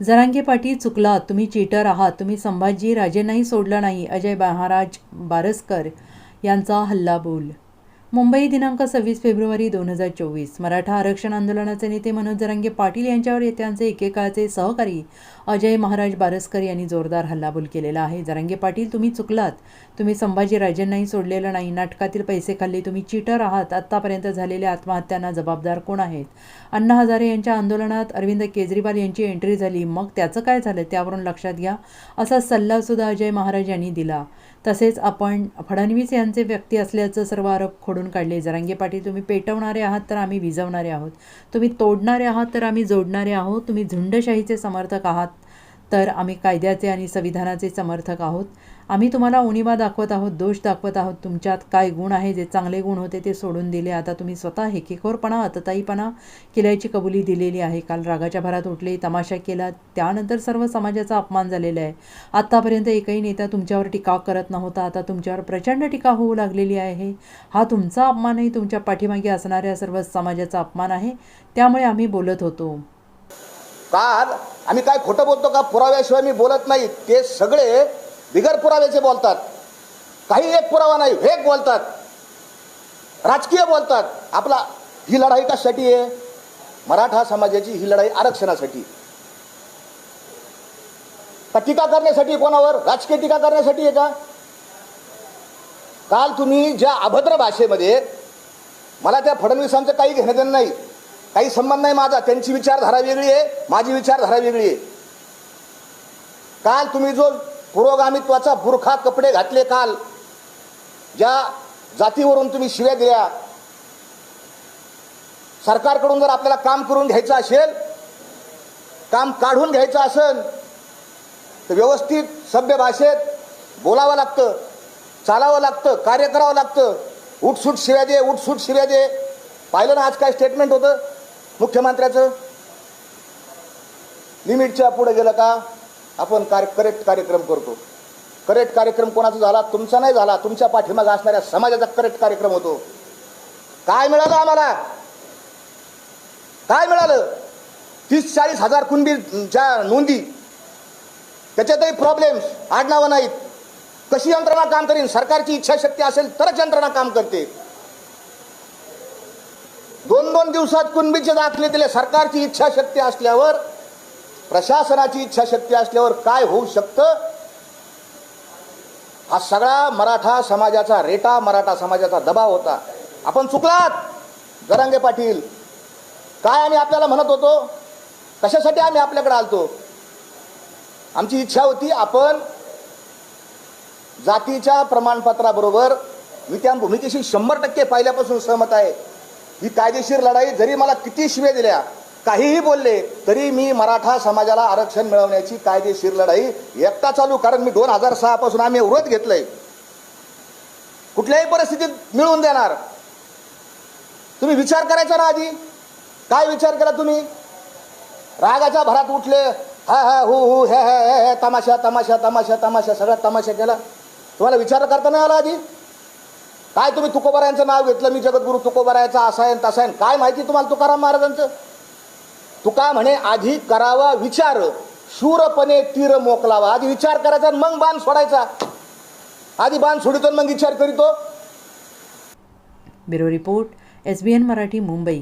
जरांगे पाटील चुकला तुम्ही चीटर आहात तुम्ही संभाजी राजेंनाही सोडलं नाही अजय महाराज बारसकर यांचा हल्लाबोल मुंबई दिनांक सव्वीस फेब्रुवारी दोन हजार चोवीस. मराठा आरक्षण आंदोलनाचे नेते मनोज जरांगे पाटील यांच्यावर त्यांचे एकेकाळचे सहकारी अजय महाराज बारसकर यांनी जोरदार हल्लाबोल केलेला आहे. जरांगे पाटील तुम्ही चुकलात. तुम्ही संभाजी राजेंनाही सोडलेलं नाही. नाटकातील पैसे खाल्ले. तुम्ही चिटर आहात. आत्तापर्यंत झालेल्या आत्महत्यांना जबाबदार कोण आहेत? अण्णा हजारे यांच्या आंदोलनात अरविंद केजरीवाल यांची एंट्री झाली. मग त्याचं काय झालं? त्यावरून लक्षात घ्या. असा सल्लासुद्धा अजय महाराज यांनी दिला. तसेच आपण फडणवीस यांचे व्यक्ती असल्याचं सर्व आरोप खोडून काढले. जरांगे पाटील तुम्ही पेटवणारे आहात तर आम्ही विजवणारे आहोत. तुम्ही तोडणारे आहात तर आम्ही जोडणारे आहोत. तुम्ही झुंडशाहीचे समर्थक आहात. तर आम्ही कायद्याचे आणि संविधानाचे समर्थक आहोत. आम्ही तुम्हाला उणिवा दाखवत आहोत दोष दाखवत आहोत. तुमच्यात काय गुण आहे जे चांगले गुण होते ते सोडून दिले. आता तुम्ही स्वतः हेकेखोरपणा अतताईपणा केल्याची कबुली दिलेली आहे. काल रागाच्या भरात उठले तमाशा केला. त्यानंतर सर्व समाजाचा अपमान झालेला आहे. आत्तापर्यंत एकही नेता तुमच्यावर टीका करत नव्हता. आता तुमच्यावर प्रचंड टीका होऊ लागलेली आहे. हा तुमचा अपमानही तुमच्या पाठीमागे असणाऱ्या सर्व समाजाचा अपमान आहे. त्यामुळे आम्ही बोलत होतो. काल आम्ही काय खोटं बोलतो का? पुराव्याशिवाय मी बोलत नाही. ते सगळे बिगर पुराव्याचे बोलतात. काही एक पुरावा नाही वेग बोलतात. राजकीय बोलतात. आपला ही लढाई कशासाठी आहे? मराठा समाजाची ही लढाई आरक्षणासाठी. का टीका करण्यासाठी कोणावर? राजकीय टीका करण्यासाठी आहे का? काल तुम्ही ज्या अभद्र भाषेमध्ये मला त्या फडणवीसांचं काही घेणं देणं नाही. काही संबंध नाही माझा. त्यांची विचारधारा वेगळी आहे माझी विचारधारा वेगळी आहे. काल तुम्ही जो पुरोगामित्वाचा बुरखा कपडे घातले काल ज्या जातीवरून तुम्ही शिव्या दिल्या सरकारकडून जर आपल्याला काम करून घ्यायचं असेल काम काढून घ्यायचं असेल तर व्यवस्थित सभ्य भाषेत बोलावं लागतं चालावं लागतं कार्य करावं लागतं. उठसूट शिव्या दे उठसूट शिव्या दे. पाहिलं ना आज काय स्टेटमेंट होतं? मुख्यमंत्र्याचं? लिमिटच्या पुढे गेलं का? आपण कार्य करेक्ट कार्यक्रम करतो. करेक्ट कार्यक्रम कोणाचा झाला? तुमचा नाही झाला. तुमच्या पाठीमागे असणाऱ्या समाजाचा करेक्ट कार्यक्रम होतो. काय मिळालं आम्हाला? काय मिळालं? तीस चाळीस हजार कुणबीच्या नोंदी. त्याच्यातही प्रॉब्लेम्स आडनावं नाहीत. कशी यंत्रणा काम करीन? सरकारची इच्छाशक्ती असेल तरच यंत्रणा काम करते. दोन दोन दिवसात कुणबीचे दाखले दिले सरकारची इच्छाशक्ती असल्यावर प्रशासनाची इच्छाशक्ती असल्यावर काय होऊ शकतं? हा सगळा मराठा समाजाचा रेटा मराठा समाजाचा दबाव होता. आपण चुकलात जरांगे पाटील. काय आम्ही आपल्याला म्हणत होतो? कशासाठी आम्ही आपल्याकडे आलतो? आमची इच्छा होती आपण जातीच्या प्रमाणपत्राबरोबर मी त्या भूमिकेशी शंभर टक्के पहिल्यापासून सहमत आहे. ही कायदेशीर लढाई जरी मला किती शिवे दिल्या काहीही बोलले तरी मी मराठा समाजाला आरक्षण मिळवण्याची कायदेशीर लढाई एकटा चालू कारण मी दोन हजार सहा पासून आम्ही व्रत घेतलंय. कुठल्याही परिस्थितीत मिळवून देणार. तुम्ही विचार करायचा ना आधी? काय विचार केला तुम्ही? रागाच्या भरात उठले हा हा हु हु हे हे हे तमाशा तमाशा तमाशा तमाशा सगळा तमाशा केला. तुम्हाला विचार करता नाही आला आधी? काय तुम्ही तुकोबारायांचं नाव घेतलं? मी जगद्गुरू तुकोबारायाचा असायन तसायन तसा आहे. काय माहिती तुम्हाला तुकाराम महाराजांचं? तुका म्हणे आधी करावा विचार. शूरपणे तीर मोकलावा. आधी विचार करायचा आणि मग बाण सोडायचा. आधी बाण सोडितो मग विचार करीतो. Bureau report S B N Marathi Mumbai.